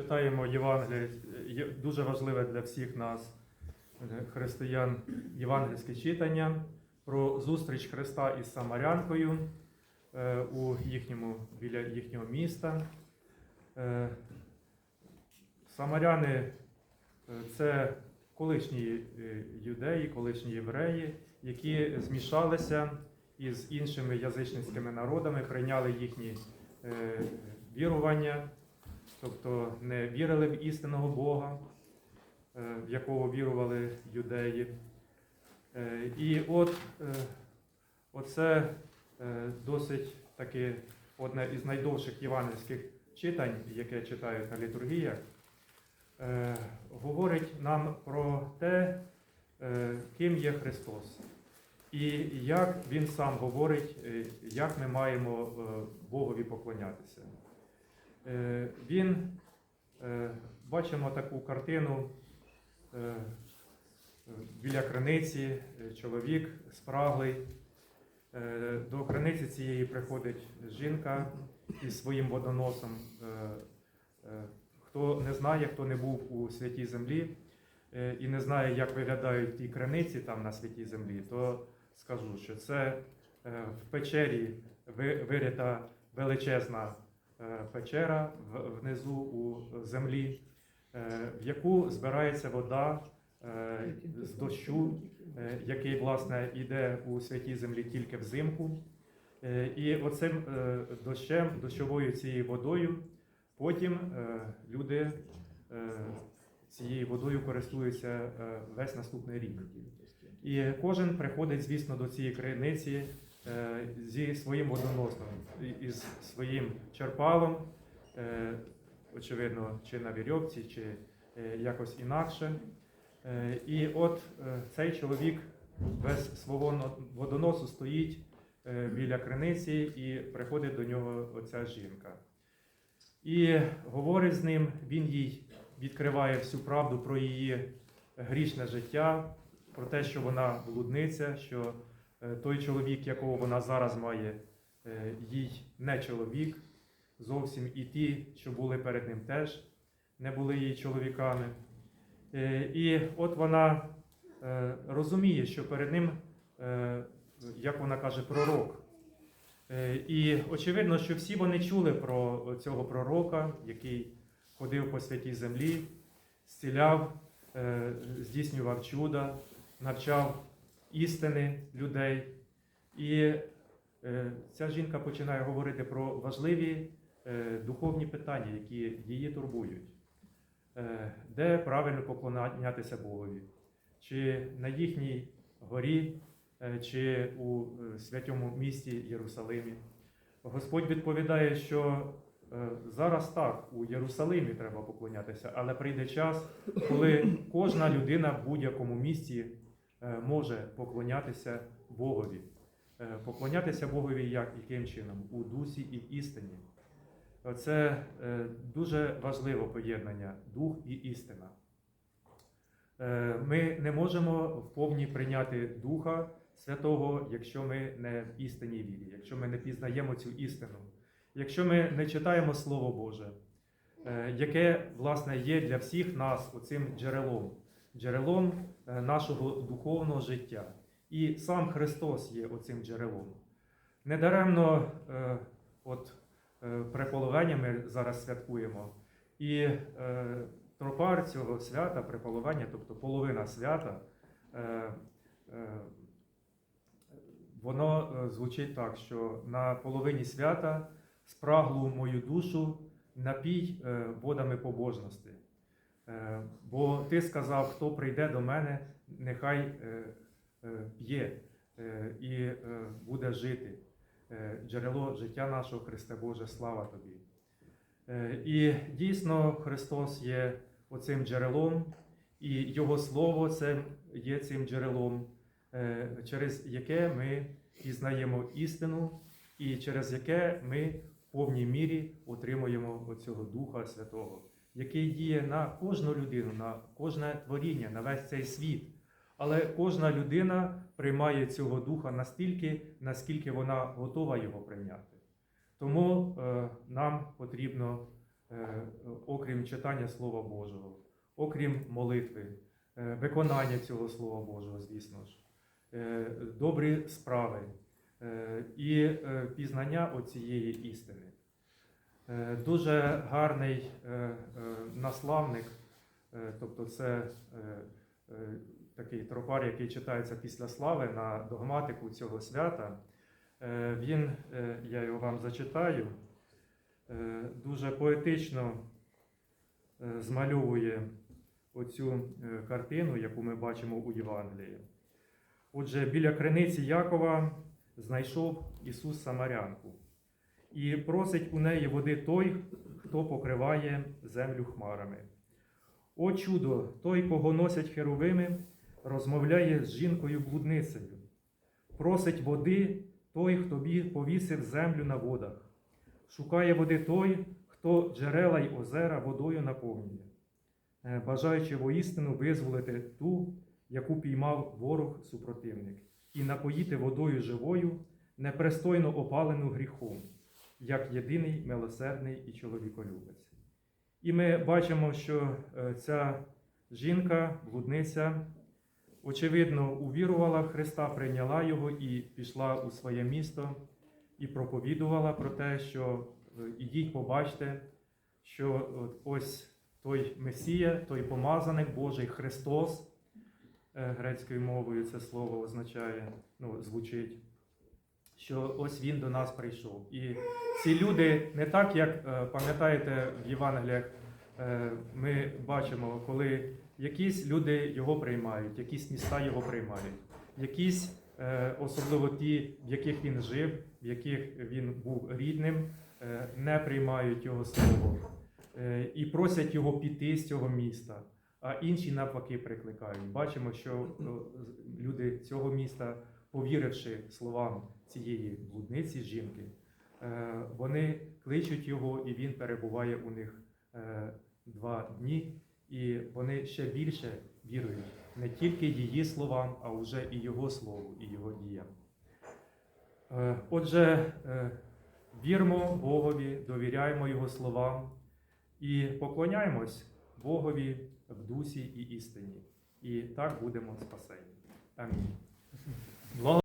читаємо Євангеліє, дуже важливе для всіх нас, е, християн, євангельське читання про зустріч Христа із Самарянкою е, у їхньому, біля їхнього міста. Е, Самаряни це колишні юдеї, колишні євреї, які змішалися із іншими язичницькими народами, прийняли їхні вірування, тобто не вірили в істинного Бога, е, в якого вірували юдеї. Е, І от е, оце досить таки одне із найдовших євангельських читань, яке читають на літургіях, говорить нам про те, ким є Христос. І як Він сам говорить, як ми маємо Богові поклонятися. Е, Він, е, бачимо таку картину е, біля криниці, чоловік спраглий. До криниці цієї приходить жінка із своїм водоносом. Хто не знає, хто не був у святій землі і не знає, як виглядають ті криниці там на святій землі, то скажу, що це в печері ви- вирита величезна печера внизу у землі, е, в яку збирається вода е, з дощу, е, який, власне, йде у святій землі тільки взимку. Е, І оцим е, дощем, дощовою цією водою, потім е, люди е, цією водою користуються е, весь наступний рік. І кожен приходить, звісно, до цієї криниці е, зі своїм водоносом, із своїм черпалом, е, очевидно, чи на вірьовці, чи е, якось інакше. Е, І от е, цей чоловік без свого водоносу стоїть е, біля криниці і приходить до нього оця жінка. І говорить з ним, він їй відкриває всю правду про її грішне життя, про те, що вона блудниця, що е, той чоловік, якого вона зараз має, е, їй не чоловік, зовсім і ті, що були перед ним, теж не були її чоловіками. Е, І от вона е, розуміє, що перед ним, е, як вона каже, пророк. Е, І очевидно, що всі вони чули про цього пророка, який ходив по святій землі, зціляв, е, здійснював чуда, навчав істини людей. І е, ця жінка починає говорити про важливі е, духовні питання, які її турбують. Е, Де правильно поклонятися Богові? Чи на їхній горі, чи у святому місті Єрусалимі? Господь відповідає, що зараз так, у Єрусалимі треба поклонятися, але прийде час, коли кожна людина в будь-якому місті може поклонятися Богові. Е, Поклонятися Богові як яким чином? У дусі і істині. Це е, дуже важливе поєднання дух і істина. Е, Ми не можемо вповні прийняти Духа Святого, якщо ми не в істинній вірі, якщо ми не пізнаємо цю істину, якщо ми не читаємо Слово Боже, е, яке, власне, є для всіх нас оцим джерелом, джерелом е, нашого духовного життя. І сам Христос є оцим джерелом. Недаремно, е, от е, приполовення ми зараз святкуємо, і тропар цього свята, приполовення, тобто половина свята, воно звучить так, що на половині свята спраглу мою душу напій водами побожності. Е, Бо ти сказав, хто прийде до мене, нехай е, е, п'є і буде жити. Джерело життя нашого Христе Боже, слава тобі. І дійсно Христос є оцим джерелом, і Його Слово це є цим джерелом, через яке ми пізнаємо істину, і через яке ми в повній мірі отримуємо оцього Духа Святого, який діє на кожну людину, на кожне творіння, на весь цей світ. Але кожна людина приймає цього духа настільки, наскільки вона готова його прийняти. Тому е, нам потрібно е, окрім читання Слова Божого, окрім молитви, е, виконання цього Слова Божого, звісно ж, добрі справи і пізнання оцієї істини. Е, Дуже гарний е, е, наславник, тобто це такий тропар, який читається після слави на догматику цього свята. Він, я його вам зачитаю, дуже поетично змальовує оцю картину, яку ми бачимо у Євангелії. Отже, біля криниці Якова знайшов Ісус Самарянку і просить у неї води той, хто покриває землю хмарами. О чудо, той, кого носять херовими, розмовляє з жінкою блудницею. Просить води той, хто повісив землю на водах. Шукає води той, хто джерела й озера водою наповнює, е, бажаючи воістину визволити ту, яку піймав ворог супротивник, і напоїти водою живою, непристойно опалену гріхом, як єдиний милосердний і чоловіколюбець. І ми бачимо, що е, ця жінка, блудниця, очевидно, увірувала в Христа, прийняла його і пішла у своє місто і проповідувала про те, що е, ідіть, побачте, що ось той Месія, той помазаник Божий Христос, е, грецькою мовою це слово означає, ну, звучить, що ось Він до нас прийшов. І ці люди не так, як е, пам'ятаєте в Євангеліях, е, ми бачимо, коли якісь люди його приймають, якісь міста його приймають, якісь, е, особливо ті, в яких він жив, в яких він був рідним, не приймають його слово і просять його піти з цього міста. А інші навпаки прикликають. Бачимо, що люди цього міста, повіривши словам цієї блудниці жінки, е, вони кличуть його, і він перебуває у них е, два дні, і вони ще більше вірують не тільки її словам, а вже і його слову, і його діям. Е, Отже, вірмо Богові, довіряємо Його словам і поклоняємось Богові в дусі і істині. І так будемо спасені. Амінь.